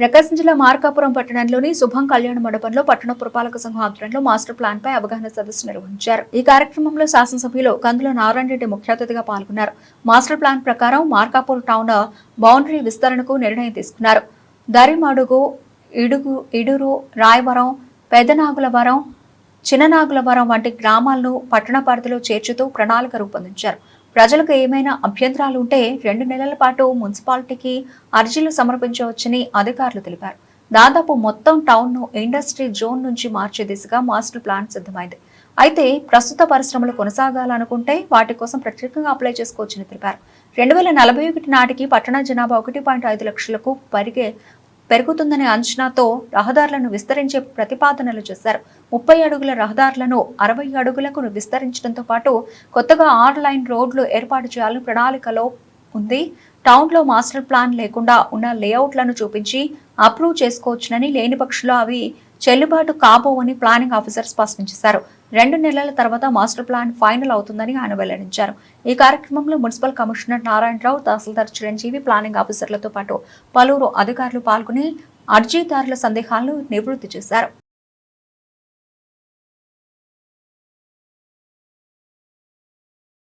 ప్రకాశం జిల్లా మార్కాపురం పట్టణంలోని శుభం కళ్యాణ మండపంలో పట్టణ పురపాలక సంఘం ఆధ్వర్యంలో మాస్టర్ ప్లాన్ పై అవగాహన సదస్సు నిర్వహించారు. ఈ కార్యక్రమంలో శాసనసభ్యులు కందుల నారాయణ రెడ్డి ముఖ్య అతిథిగా పాల్గొన్నారు. మాస్టర్ ప్లాన్ ప్రకారం మార్కాపూర్ టౌన్ బౌండరీ విస్తరణకు నిర్ణయం తీసుకున్నారు. దరిమడుగు ఇడుగు ఇడురు రాయవరం పెదనాగులవరం చిన్ననాగులవరం వంటి గ్రామాలను పట్టణ పరిధిలో చేర్చుతూ ప్రణాళిక రూపొందించారు. ప్రజలకు ఏమైనా అభ్యంతరాలు ఉంటే రెండు నెలల పాటు మున్సిపాలిటీకి అర్జీలు సమర్పించవచ్చని అధికారులు తెలిపారు. దాదాపు మొత్తం టౌన్ను ఇండస్ట్రీ జోన్ నుంచి మార్చే దిశగా మాస్టర్ ప్లాన్ సిద్ధమైంది. అయితే ప్రస్తుత పరిశ్రమలు కొనసాగాలనుకుంటే వాటి కోసం ప్రత్యేకంగా అప్లై చేసుకోవచ్చని తెలిపారు. రెండు వేల నలభై ఒకటి నాటికి పట్టణ జనాభా ఒకటి పాయింట్ ఐదు లక్షలకు పెరిగే పెరుగుతుందనే అంచనాతో రహదారులను విస్తరించే ప్రతిపాదనలు చేశారు. ముప్పై అడుగుల రహదారులను అరవై అడుగులకు విస్తరించడంతో పాటు కొత్తగా ఆరు లైన్ రోడ్లు ఏర్పాటు చేయాలని ప్రణాళికలో ఉంది. టౌన్లో మాస్టర్ ప్లాన్ లేకుండా ఉన్న లేఅవుట్లను చూపించి అప్రూవ్ చేసుకోవచ్చునని లేని పక్షులు అవి చెల్లుబాటు కాబోవని ప్లానింగ్ ఆఫీసర్ స్పష్టం చేశారు. రెండు నెలల తర్వాత మాస్టర్ ప్లాన్ ఫైనల్ అవుతుందని ఆయన వెల్లడించారు. ఈ కార్యక్రమంలో మున్సిపల్ కమిషనర్ నారాయణరావు తహసీల్దార్ చిరంజీవి ప్లానింగ్ ఆఫీసర్లతో పాటు పలువురు అధికారులు పాల్గొని అర్జీదారుల సందేహాలను నివృత్తి చేశారు.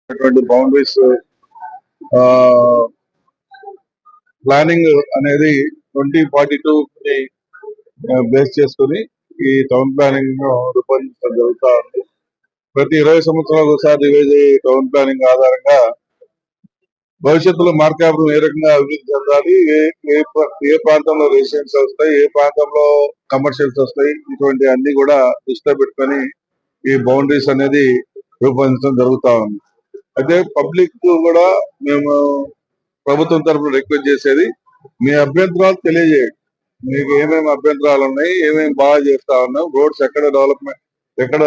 ఉన్నటువంటి బౌండరీస్ ప్లానింగ్ అనేది ట్వంటీ ఫార్టీ టూ బేస్ చేసుకుని ఈ టౌన్ ప్లానింగ్ రూపొందించడం జరుగుతా ఉంది. ప్రతి ఇరవై సంవత్సరాలకు ఒకసారి రివైజ్ అయ్యే టౌన్ ప్లానింగ్ ఆధారంగా భవిష్యత్తులో మార్కాపురం ఏ రకంగా అభివృద్ధి చెందాలి ఏ ఏ ఏ ప్రాంతంలో రెసిడెన్స్ వస్తాయి ఏ ప్రాంతంలో కమర్షియల్స్ వస్తాయి ఇటువంటి అన్ని కూడా దృష్టిలో పెట్టుకొని ఈ బౌండరీస్ అనేది రూపొందించడం జరుగుతా ఉంది. అయితే పబ్లిక్ కూడా మేము ప్రభుత్వం తరఫున రిక్వెస్ట్ చేసేది మీ అభ్యంతరాలు తెలియజేయండి. మీకు ఏమేమి అభ్యంతరాలు ఉన్నాయి ఏమేమి బాగా చేస్తా ఉన్నాం రోడ్స్ ఎక్కడ డెవలప్మెంట్ ఎక్కడ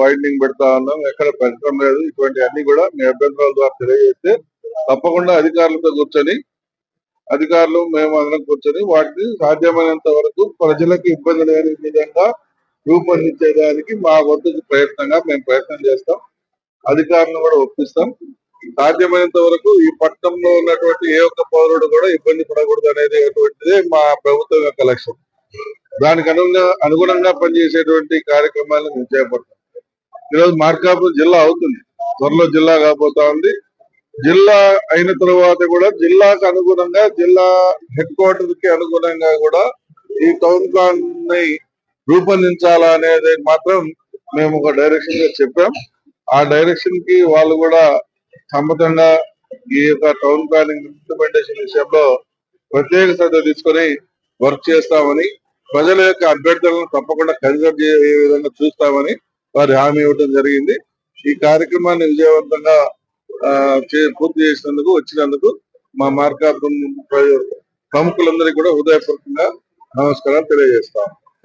వైండింగ్ పెడతా ఉన్నాం ఎక్కడ పెంచడం లేదు ఇటువంటి అన్ని కూడా మీ అభ్యంతరాల ద్వారా తెలియజేస్తే తప్పకుండా అధికారులతో కూర్చొని అధికారులు మేము అందరం కూర్చొని వాటిని సాధ్యమైనంత వరకు ప్రజలకు ఇబ్బంది లేని విధంగా రూపొందించేదానికి మా వంతు ప్రయత్నంగా మేము ప్రయత్నం చేస్తాం. అధికారులను కూడా ఒప్పిస్తాం. సాధ్యమైనంత వరకు ఈ పట్టణంలో ఉన్నటువంటి ఏ ఒక్క పౌరుడు కూడా ఇబ్బంది పడకూడదు అనేది అటువంటిదే మా ప్రభుత్వం యొక్క లక్ష్యం. దానికి అనుగుణంగా అనుగుణంగా పనిచేసేటువంటి కార్యక్రమాలను మేము చేపడతాం. ఈరోజు మార్కాపురం జిల్లా అవుతుంది. త్వరలో జిల్లా కాబోతా ఉంది. జిల్లా అయిన తర్వాత కూడా జిల్లాకు అనుగుణంగా జిల్లా హెడ్ క్వార్టర్కి అనుగుణంగా కూడా ఈ టౌన్ ప్లాన్ని రూపొందించాలా అనేది మాత్రం మేము ఒక డైరెక్షన్గా చెప్పాం. ఆ డైరెక్షన్కి వాళ్ళు కూడా సమ్మతంగా ఈ యొక్క టౌన్ ప్లానింగ్ ఇంప్లిమెంటేషన్ విషయంలో ప్రత్యేక శ్రద్ధ తీసుకొని వర్క్ చేస్తామని ప్రజల యొక్క అభ్యర్థులను తప్పకుండా కన్సిడర్ చేయ విధంగా చూస్తామని వారి హామీ ఇవ్వడం జరిగింది. ఈ కార్యక్రమాన్ని విజయవంతంగా పూర్తి చేసినందుకు వచ్చినందుకు మా మార్కాపురం ప్రముఖులందరికీ కూడా హృదయపూర్వకంగా నమస్కారాలు తెలియజేస్తాం.